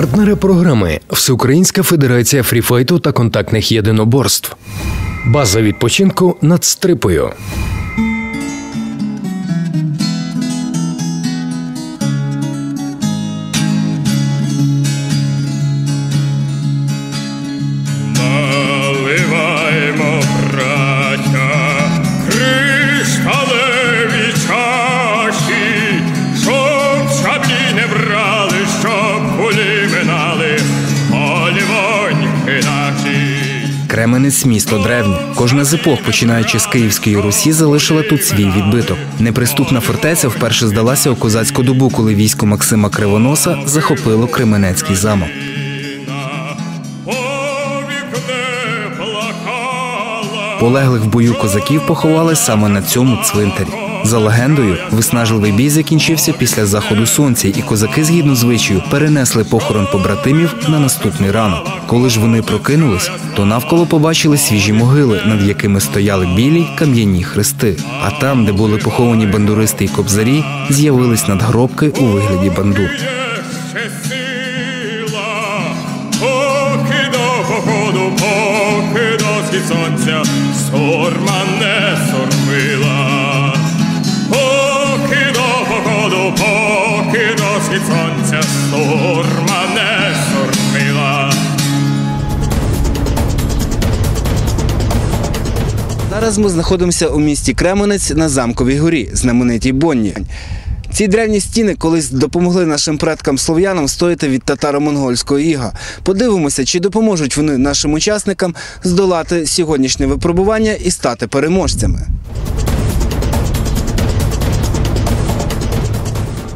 Партнери програми Всеукраїнська Федерація фріфайту та контактних єдиноборств. База відпочинку над стрипою. Кременець місто древнє. Кожна з епох, починаючи з Київської Русі, залишила тут свій відбиток. Неприступна фортеця вперше здалася у козацьку добу, коли військо Максима Кривоноса захопило Кременецький замок. Полеглих в бою козаків поховали саме на цьому цвинтарі. За легендою, виснажливий бій закінчився після заходу сонця, і козаки, згідно звичаю, перенесли похорон побратимів на наступний ранок. Коли ж вони прокинулись, то навколо побачили свіжі могили, над якими стояли білі кам'яні хрести. А там, де були поховані бандуристи і кобзарі, з'явились надгробки у вигляді бандур. Поки до походу, поки до сонця, сурма не сурмила. Поки сонця, сурма не сурмила. Зараз ми знаходимося у місті Кременець на замковій горі, знаменитій Бонні. Ці древні стіни колись допомогли нашим предкам слов'янам стояти від татаро-монгольського іга. Подивимося, чи допоможуть вони нашим учасникам здолати сьогоднішнє випробування і стати переможцями.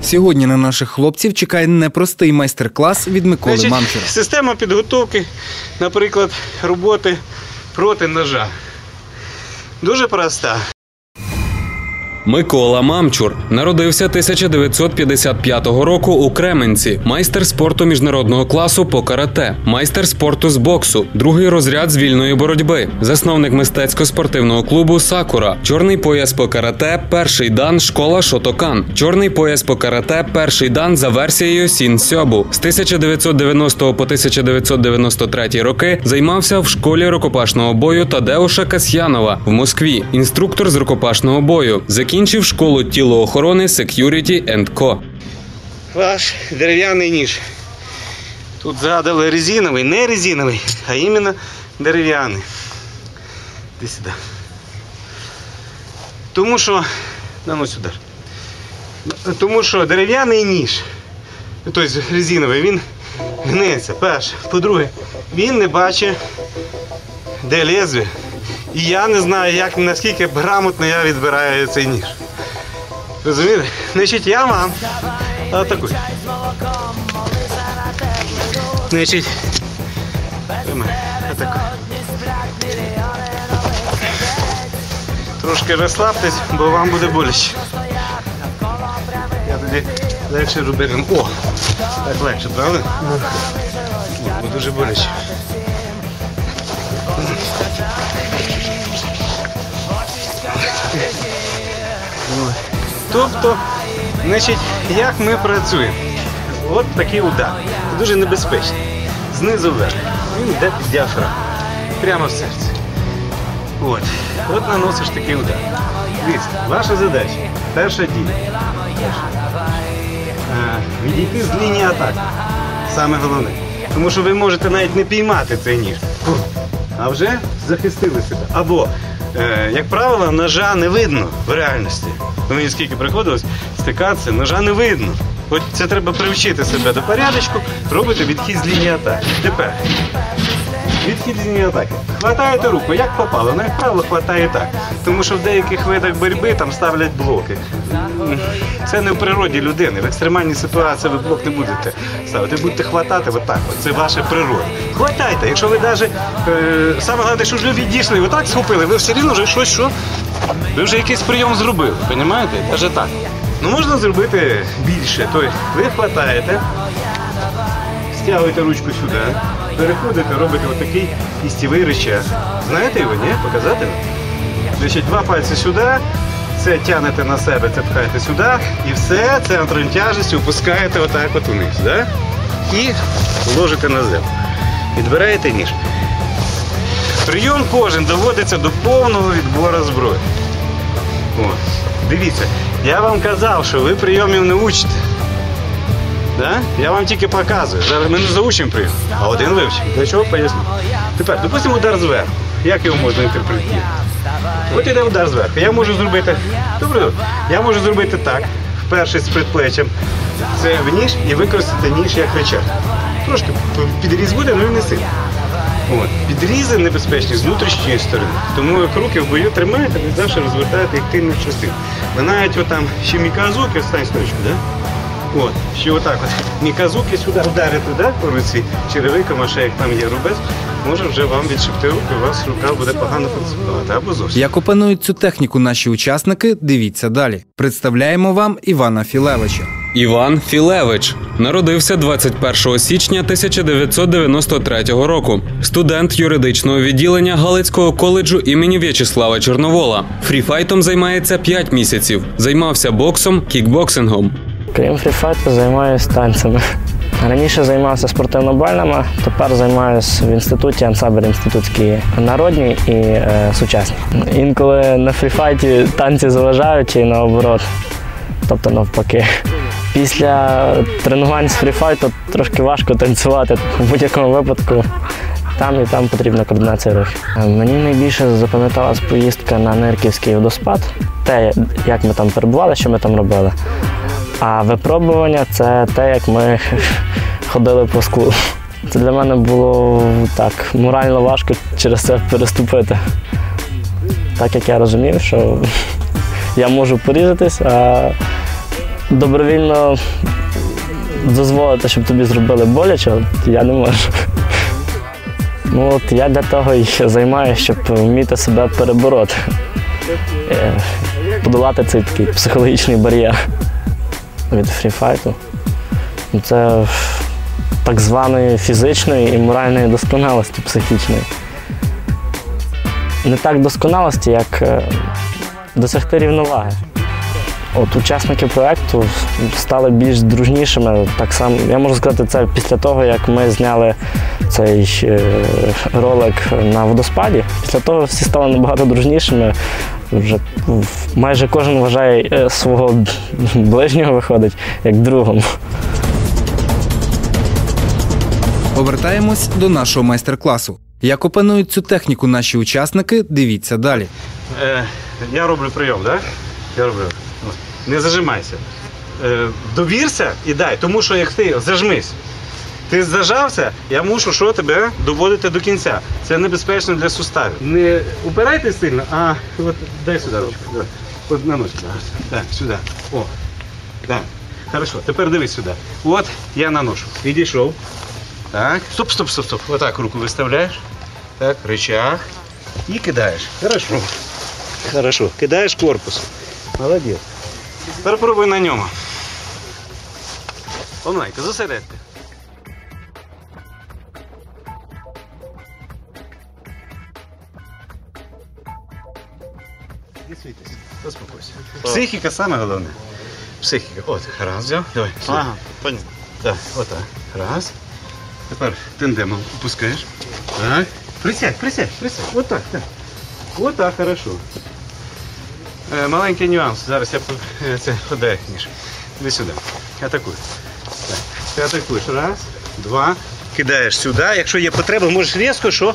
Сьогодні на наших хлопців чекає непростий майстер-клас від Миколи Значить, Мамчура. Система підготовки, наприклад, роботи проти ножа. Дуже проста. Микола Мамчур народився 1955 року у Кременці, майстер спорту міжнародного класу по карате, майстер спорту з боксу, другий розряд з вільної боротьби, засновник мистецько-спортивного клубу Сакура, чорний пояс по карате, перший дан школа Шотокан, чорний пояс по карате, перший дан за версією Сін Сьобу. З 1990 по 1993 роки займався в школі рукопашного бою Тадеуша Касьянова в Москві, інструктор з рукопашного бою. Закінчив школу тілоохорони Security and Co. Ваш дерев'яний ніж. Тут згадали резиновий, не резиновий, а іменно дерев'яний. Іди сюди. Тому що. Да ну сюди. Тому що дерев'яний ніж, тобто резиновий, він гнеться. Перше. По-друге, він не бачить, де лезвие. І я не знаю, як наскільки грамотно я відбираю цей ніж. Розумієте? Значить, я вам атакую. Значить, тримай. Трошки розслабтесь, бо вам буде боляче. Я тоді легше руберем. О! Так легше, правда? Бо дуже боляче. Тобто, значить, як ми працюємо? От такий удар. Дуже небезпечний. Знизу вверх. Він йде під діафрагму. Прямо в серце. От. От наносиш такий удар. Дивіться, ваша задача. Перша дія. Е, Відійти з лінії атаки. Саме головне. Тому що ви можете навіть не піймати цей ніж. А вже захистили себе. Або, як правило, ножа не видно в реальності. Мені скільки приходилось стикатися, ножа не видно. От це треба привчити себе до порядочку, робити відхід з лінії атаки. Тепер. Відхід з лінії атаки. Хватаєте руку, як попало, ну, як правило, хватає так. Тому що в деяких видах боротьби там ставлять блоки. Це не в природі людини. В екстремальній ситуації ви блок не будете ставити. Будете хватати отак. От. Це ваша природа. Хватайте. Якщо ви навіть е, саме головне, що відійшли, ви так схопили, ви все рівно вже щось, що ви вже якийсь прийом зробили. Розумієте? Навіть так. Ну можна зробити більше. Тобто ви хватаєте, стягуєте ручку сюди, переходите, робите отакий кістєвий речах. Знаєте його, ні? Показати? Значить, два пальці сюди, це тягнете на себе, це пхаєте сюди, і все центром тяжесті опускаєте отак от униз. Да? І ложите на землю. Відбираєте ніж. Прийом кожен доводиться до повного відбору зброї. О, дивіться, я вам казав, що ви прийомів не учите. Да? Я вам тільки показую. Зараз ми не заучимо прийом, а один вивчимо. Для чого поясню. Тепер, допустимо, удар зверху. Як його можна інтерпретувати? От іде удар зверху. Я можу зробити. Добре. Я можу зробити так. Перший з предплечем. Це в ніж і використати ніж як речах. Трошки підріз буде, але не сильно. От. Підрізи небезпечні з внутрішньої сторони. Тому як руки в бою тримаєте, ви завжди розвертаєте їх тильну частину. Ви навіть отам ще міказуки, встань строчку, да? От, ще отак от. Міказуки сюди вдарити, да, по руці, черевиком, а ще як там є рубець, може вже вам відшипти руки, у вас рука буде погано функціонувати або зовсім. Як опанують цю техніку наші учасники, дивіться далі. Представляємо вам Івана Філевича. Іван Філевич народився 21 січня 1993 року. Студент юридичного відділення Галицького коледжу імені В'ячеслава Чорновола. Фріфайтом займається 5 місяців. Займався боксом, кікбоксингом. Крім фріфайту, займаюся танцями. Раніше займався спортивно-бальними, тепер займаюся в інституті, ансамбль інститутський народні і е, сучасні. Інколи на фріфайті танці заважають і наоборот, тобто навпаки. Після тренувань з фріфайту трошки важко танцювати в будь-якому випадку. Там і там потрібна координація рухів. Мені найбільше запам'яталась поїздка на Нирківський водоспад, те, як ми там перебували, що ми там робили. А випробування це те, як ми ходили по склу. Це для мене було так морально важко через це переступити. Так як я розумів, що я можу порізатись, а добровільно дозволити, щоб тобі зробили боляче, я не можу. Ну от я для того і займаюся, щоб вміти себе перебороти, Е, подолати цей такий психологічний бар'єр від фріфайту. Ну, Це так званої фізичної і моральної досконалості психічної. Не так досконалості, як е, досягти рівноваги. От учасники проєкту стали більш дружнішими. Так само, я можу сказати, це після того, як ми зняли цей е, ролик на водоспаді. Після того всі стали набагато дружнішими. Вже майже кожен вважає е, свого ближнього виходить як другом. Повертаємось до нашого майстер-класу. Як опанують цю техніку наші учасники, дивіться далі. Е, я роблю прийом, так? Да? Я роблю. Не зажимайся. Е, довірся і дай, тому що як ти зажмись. Ти зажався, я мушу що тебе доводити до кінця. Це небезпечно для суставів. Не упирайтесь сильно, а от дай сюди ручку. Давай. От на носі. Так, сюди. О. Так. Хорошо. Тепер дивись сюди. От я наношу. Відійшов. Так. Стоп, стоп, стоп, стоп. Отак руку виставляєш. Так, рычаг. І кидаєш. Хорошо. Хорошо. Кидаєш корпус. Молодець. Тепер пробуй на ньому. Помаленько, зосередьте. Психіка саме головне. Психіка. От, раз взяв. Давай. Ага, понятно. Так, отак. Раз. Тепер тендемом опускаєш. Так. Присядь, присядь, присядь. Вот так, так. Вот так, хорошо. Е, маленький нюанс. Зараз я по- е, це подаю ніж. Іди сюди. Атакуй. Так. Ти атакуєш. Раз, два. Кидаєш сюди. Якщо є потреба, можеш різко що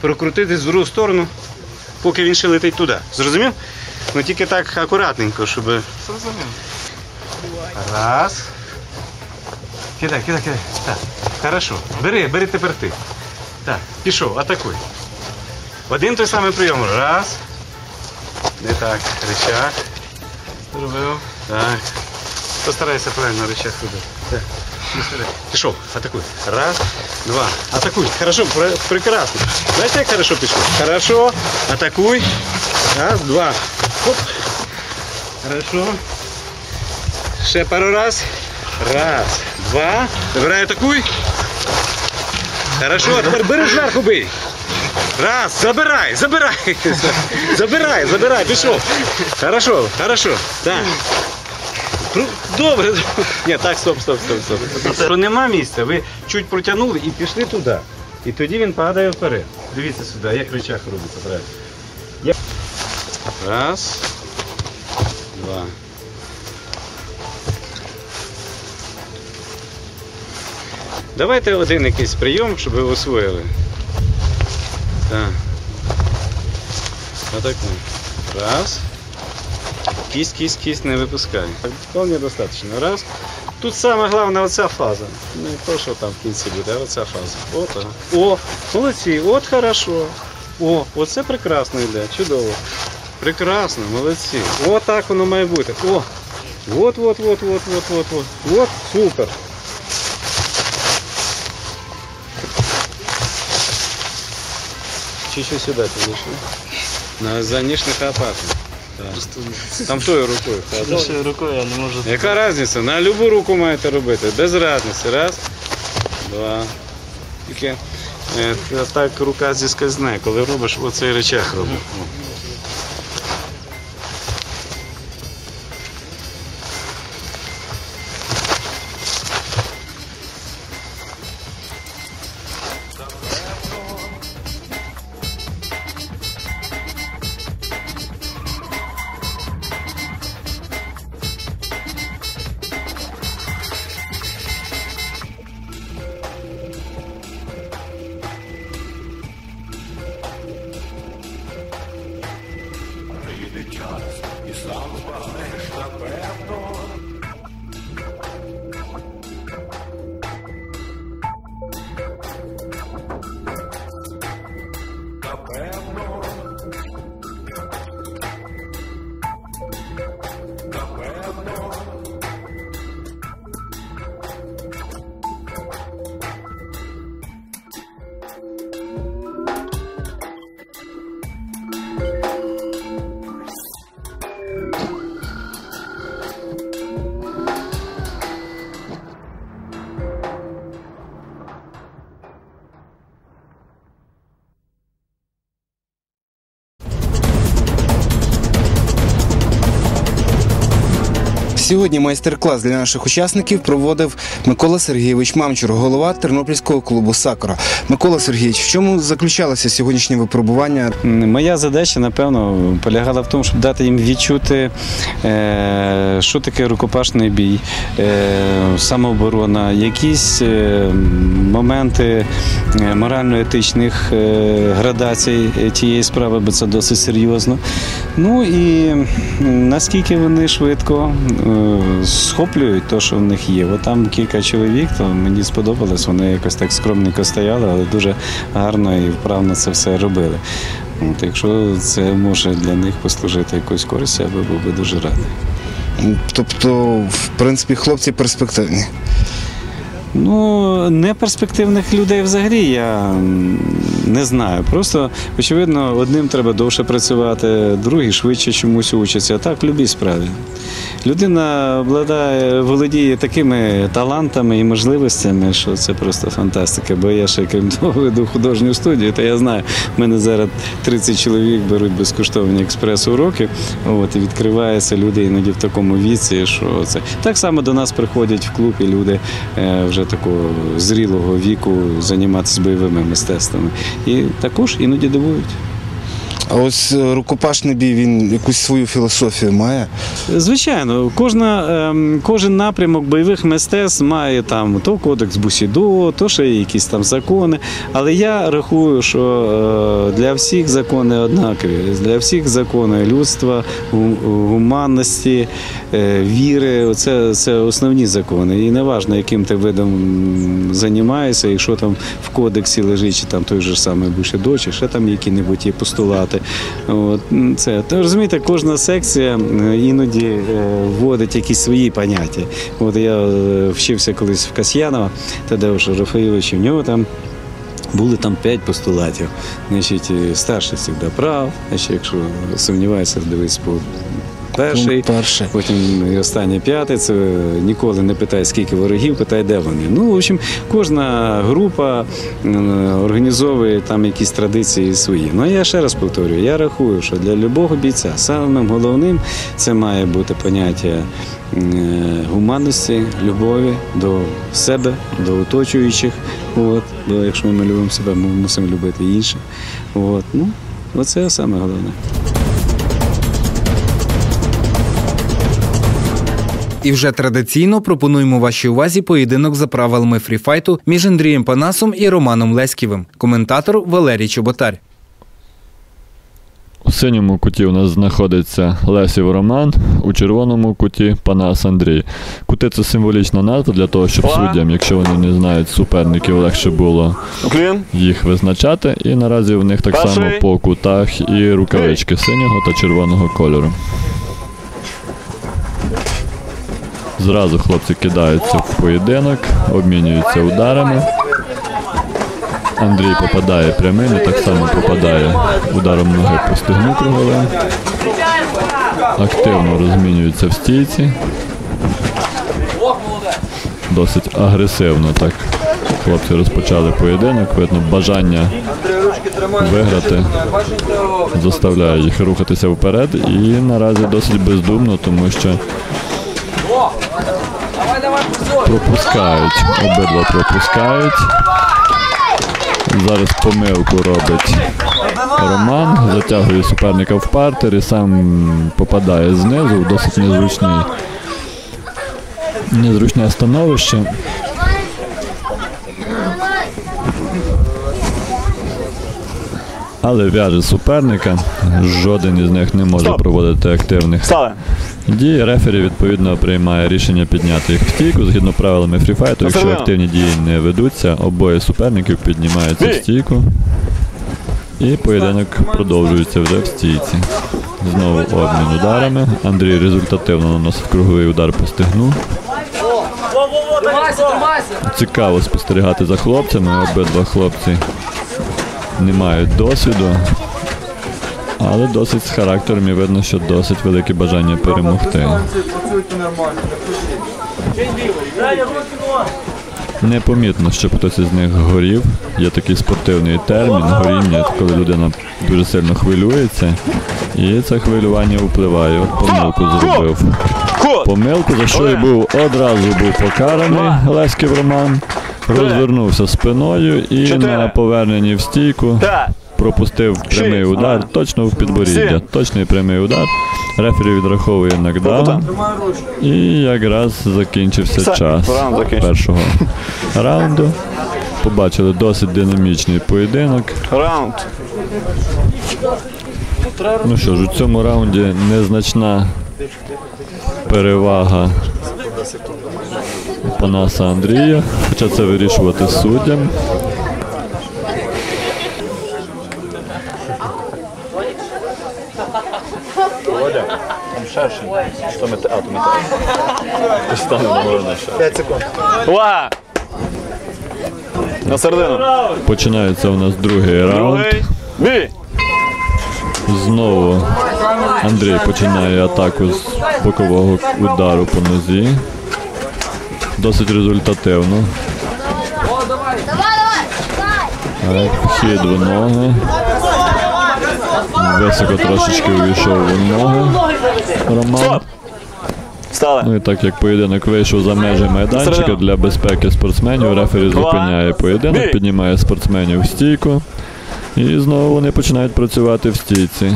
прокрутити з другу сторону, поки він ще летить туди. Зрозумів? Ну тільки так акуратненько, щоб. Раз. Кидай, кидай, кидай. Так. Хорошо. Бери, бери тепер ти. Так, пішов, атакуй. Один той самий прийом. Раз. Не так. Рычаг. Зробив. Так. Постарайся правильно рычаг робити. Так. Пішов, атакуй. Раз, два. Атакуй. Хорошо, пр- прекрасно. Знаєш, як хорошо пішов? Хорошо. Атакуй. Раз, два. Хоп. Хорошо. Ще пару раз. Раз, два. Забирай, атакуй. Хорошо, тепер бери зверху бий. Раз, забирай, забирай. Забирай, забирай, пішов. Хорошо, хорошо. Так. Ну, Добре. Ні, так, стоп, стоп, стоп, стоп. Що нема місця, ви чуть протягнули і пішли туди. І тоді він падає вперед. Дивіться сюди, як рычаг робиться, правильно. Раз. Два. Давайте один якийсь прийом, щоб ви освоїли. Так. Отак. Раз. Кисть, кисть, кисть не випускай. Так, Вполне достатньо. Раз. Тут саме головне оця фаза. Не то, що там в кінці буде, а оця фаза. От. О, молодці, от хорошо. О, оце прекрасно йде, чудово. Прекрасно, молодці. От так воно має бути. О, от, от, от, от, от, от, от. От, супер. Чуть-чуть сюди підійшли. На занішних лопатах. Там тою рукою. Іншою рукою я не можу. Яка різниця? На любу руку маєте робити. Без різниці. Раз, два. Тільки е, так рука зіскользне, коли робиш оцей речах робиш. Сьогодні майстер-клас для наших учасників проводив Микола Сергійович Мамчур, голова тернопільського клубу Сакура. Микола Сергійович, в чому заключалося сьогоднішнє випробування? Моя задача, напевно, полягала в тому, щоб дати їм відчути, е, що таке рукопашний бій, е, самооборона, якісь е, моменти морально-етичних градацій тієї справи, бо це досить серйозно. Ну і наскільки вони швидко схоплюють те, що в них є. От там кілька чоловік, то мені сподобалось, вони якось так скромненько стояли, але дуже гарно і вправно це все робили. От, якщо це може для них послужити якоюсь користь, я би був би дуже радий. Тобто, в принципі, хлопці перспективні. Ну, неперспективних людей взагалі я не знаю. Просто, очевидно, одним треба довше працювати, другий швидше чомусь учаться. Так, в будь-якій справі. Людина обладає, володіє такими талантами і можливостями, що це просто фантастика. Бо я ще крім того веду художню студію, то я знаю, в мене зараз 30 чоловік беруть безкоштовні експрес-уроки. От, і відкриваються люди іноді в такому віці, що це так само до нас приходять в клуб і люди е, вже такого зрілого віку займатися бойовими мистецтвами. І також іноді дивують. А ось е, рукопашний бій він якусь свою філософію має. Звичайно, кожна, ем, кожен напрямок бойових мистецтв має там то кодекс Бусідо, то ще якісь там закони. Але я рахую, що е, для всіх закони однакові. Для всіх закони людства, гуманності, е, віри. Це, це основні закони. І не важливо, яким ти видом займаєшся, і що там в кодексі лежить, чи там той же самий Бусідо, чи ще там які-небудь є постулати. От, це. То, розумієте, кожна секція е, іноді е, вводить якісь свої поняття. От я е, вчився колись в Касьянова, Тадеуша Рафаїловича, в нього там. Були там п'ять постулатів. Значить, старший завжди прав, значить, якщо сумніваєшся, дивись по перший, перший. потім і останній п'ятий. Це ніколи не питай, скільки ворогів, питай, де вони. Ну, в общем, кожна група організовує там якісь традиції свої. Ну, я ще раз повторюю, я рахую, що для любого бійця самим головним це має бути поняття е, гуманності, любові до себе, до оточуючих. От, бо якщо ми любимо себе, ми мусимо любити інших. От, ну, оце саме головне. І вже традиційно пропонуємо вашій увазі поєдинок за правилами фріфайту між Андрієм Панасом і Романом Леськівим. Коментатор Валерій Чоботар. У синьому куті у нас знаходиться Лесів Роман, у червоному куті Панас Андрій. Кути це символічна назва для того, щоб суддям, якщо вони не знають суперників, легше було їх визначати. І наразі в них так само по кутах і рукавички синього та червоного кольору. Зразу хлопці кидаються в поєдинок, обмінюються ударами. Андрій попадає прямим і так само попадає ударом ноги по стегну круговим. Активно розмінюються в стійці. Досить агресивно так хлопці розпочали поєдинок. Видно, бажання виграти заставляє їх рухатися вперед і наразі досить бездумно, тому що пропускають, обидва пропускають. Зараз помилку робить Роман, затягує суперника в партер і сам попадає знизу в досить незручний, незручне становище. Але в'яже суперника, жоден із них не може проводити активних Стали. Дій. Рефері відповідно приймає рішення підняти їх в стійку. Згідно правилами фріфайту, якщо активні дії не ведуться, обоє суперників піднімаються в стійку. І поєдинок продовжується вже в стійці. Знову обмін ударами. Андрій результативно наносить круговий удар по стегну. Цікаво спостерігати за хлопцями. Обидва хлопці не мають досвіду, але досить з характером і видно, що досить велике бажання перемогти. Непомітно, щоб хтось із них горів. Є такий спортивний термін горіння, коли людина дуже сильно хвилюється, і це хвилювання впливає. От помилку зробив. Помилку, за що і був одразу був покараний Леськів Роман. Розвернувся спиною і на поверненні в стійку. Пропустив прямий удар точно в підборіддя. Точний прямий удар. Рефері відраховує нокдаун. І якраз закінчився час першого раунду. Побачили досить динамічний поєдинок. Раунд. Ну що ж, у цьому раунді незначна перевага Панаса Андрія, хоча це вирішувати суддям. Увага. На середину. Починається у нас другий раунд. Бій. Знову Андрій починає атаку з бокового удару по нозі. Досить результативно. Е, Вхід в ноги. Високо трошечки увійшов у ноги. Роман. Стали. Ну і так як поєдинок вийшов за межі майданчика для безпеки спортсменів, рефері зупиняє поєдинок, піднімає спортсменів в стійку. І знову вони починають працювати в стійці.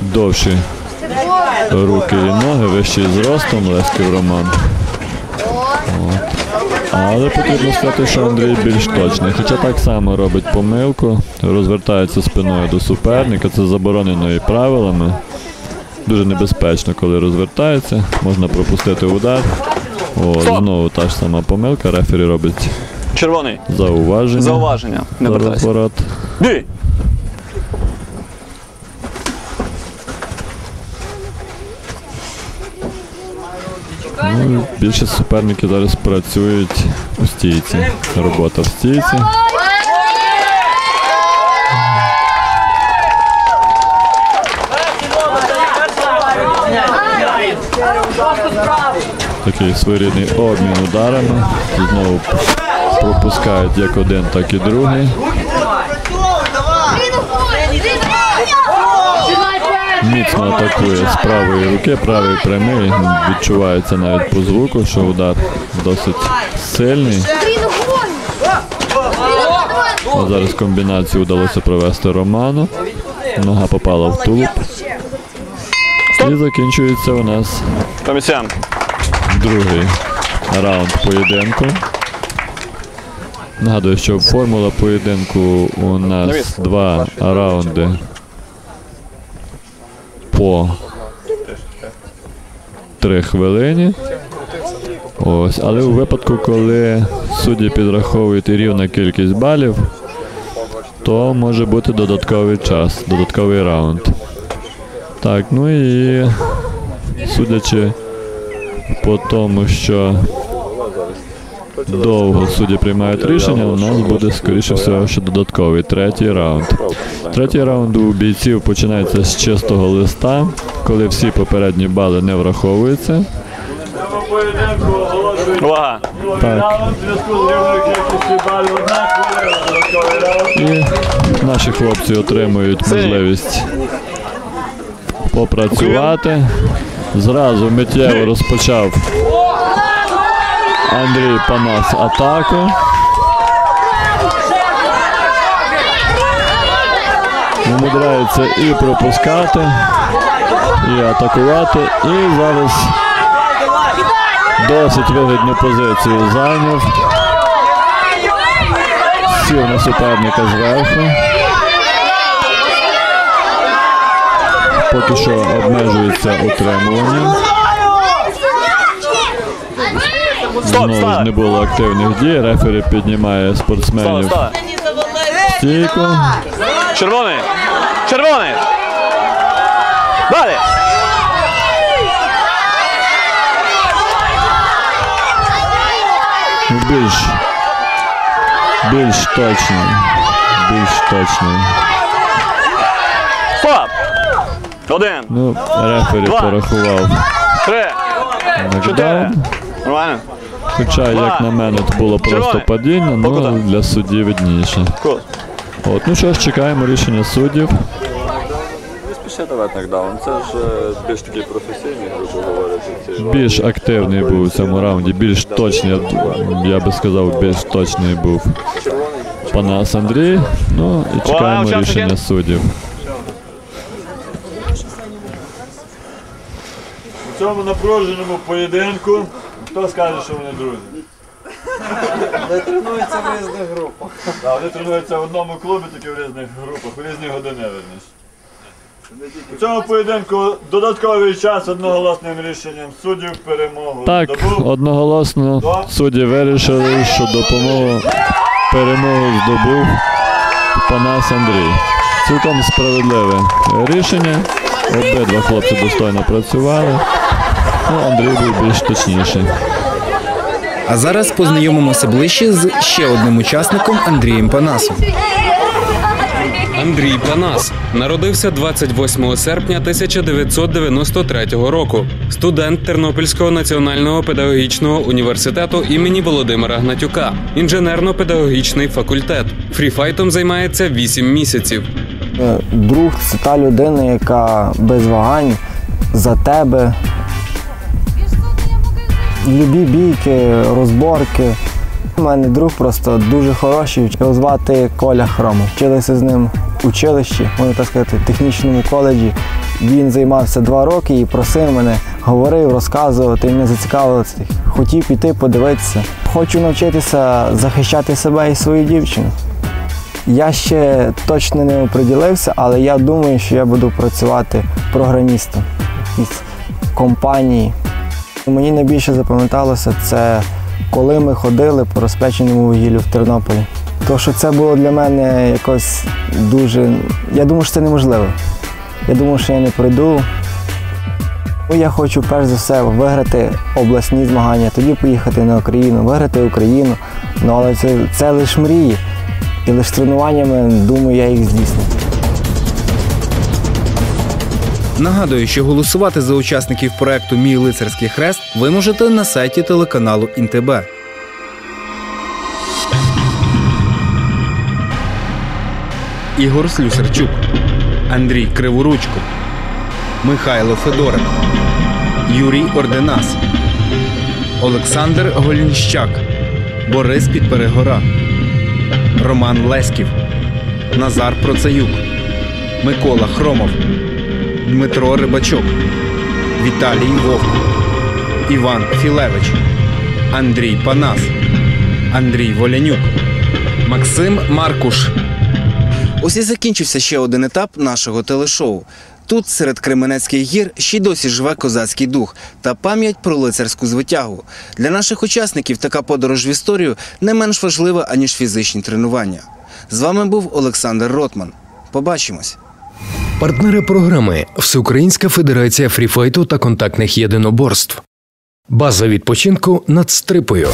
Довші руки і ноги, вищий зростом, Лесків Роман. От. Але потрібно сказати, що Андрій більш точний. Хоча так само робить помилку, розвертається спиною до суперника, це заборонено і правилами. Дуже небезпечно, коли розвертається, можна пропустити удар. О, знову та ж сама помилка, рефері робить Червоний. зауваження. Зауваження. Не за вертайся. розворот. Бій. Ну, більшість суперників зараз працюють у стійці. Робота в стійці. Такий своєрідний обмін ударами. Знову пропускають як один, так і другий. Міцно атакує з правої руки, правий прямий. Відчувається навіть по звуку, що удар досить сильний. А зараз комбінацію вдалося провести Роману. Нога попала в тулуб. І закінчується у нас другий раунд поєдинку. Нагадую, що формула поєдинку у нас два раунди три хвилини. Ось, але у випадку, коли судді підраховують і рівна кількість балів, то може бути додатковий час, додатковий раунд. Так, ну і судячи по тому, що довго судді приймають рішення, у нас буде скоріше всього, що додатковий третій раунд. Третій раунд у бійців починається з чистого листа, коли всі попередні бали не враховуються. Увага. Так. І наші хлопці отримують можливість попрацювати. Зразу миттєво розпочав Андрій Панас атаку. Умудряється і пропускати, і атакувати. І зараз досить вигідну позицію зайняв. Сів на суперника зверху. Поки що обмежується утримуванням. Знову ж не було активних дій. Рефері піднімає спортсменів стійку. Червоний. Червоний. Далі. Ну, Більш, більш точний. Більш точний. Стоп. Один. Ну, рефері Два. порахував Три. Чотири. нокдаун. Нормально. Хоча, як на мене, це було просто Червоний. падіння, ну Покута. для судді видніше. Кул. От, ну що ж, чекаємо рішення суддів. Не спіши давати нокдаун, це ж е, більш такі професійні, грубо говорячи. ці Більш активний був у цьому раунді, більш точний, я, я би сказав, більш точний був Панас Андрій. Ну і чекаємо рішення суддів. У цьому напруженому поєдинку хто скаже, що вони друзі? Вони тренуються в різних групах. Так, вони тренуються в одному клубі, тільки в різних групах, у різні години верніше. У цьому поєдинку додатковий час одноголосним рішенням суддів перемогу Так, здобув. одноголосно судді вирішили, що допомогу перемогу здобув Панас Андрій. Цілком справедливе рішення. Обидва хлопці достойно працювали. Ну, Андрій був більш точніший. А зараз познайомимося ближче з ще одним учасником Андрієм Панасом. Андрій Панас народився 28 серпня 1993 року. Студент Тернопільського національного педагогічного університету імені Володимира Гнатюка, інженерно-педагогічний факультет. Фріфайтом займається 8 місяців. Е, Друг це та людина, яка без вагань за тебе. Любі бійки, розборки. У мене друг просто дуже хороший. Його звати Коля Хромов. Вчилися з ним в училищі, можна так сказати, технічному коледжі. Він займався два роки і просив мене, говорив, розказував, і мене зацікавило. Хотів піти подивитися. Хочу навчитися захищати себе і свою дівчину. Я ще точно не оприділився, але я думаю, що я буду працювати програмістом якійсь компанії. Мені найбільше запам'яталося це коли ми ходили по розпеченому вугіллю в Тернополі. То, що це було для мене якось дуже. Я думав, що це неможливо. Я думав, що я не пройду. Ну, Я хочу перш за все виграти обласні змагання, тоді поїхати на Україну, виграти Україну. Ну але це, це лише мрії. І лише тренуваннями, думаю, я їх здійсню. Нагадую, що голосувати за учасників проекту Мій лицарський хрест ви можете на сайті телеканалу ІНТБ. Ігор Слюсарчук, Андрій Криворучко, Михайло Федоренко, Юрій Орденас, Олександр Голінщак, Борис Підперегора, Роман Леськів, Назар Процеюк, Микола Хромов, Дмитро Рибачок, Віталій Вовк, Іван Філевич, Андрій Панас, Андрій Волянюк, Максим Маркуш. Ось і закінчився ще один етап нашого телешоу. Тут, серед Кременецьких гір, ще й досі живе козацький дух та пам'ять про лицарську звитягу. Для наших учасників така подорож в історію не менш важлива, аніж фізичні тренування. З вами був Олександр Ротман. Побачимось. Партнери програми Всеукраїнська Федерація фріфайту та контактних єдиноборств. База відпочинку над стрипою.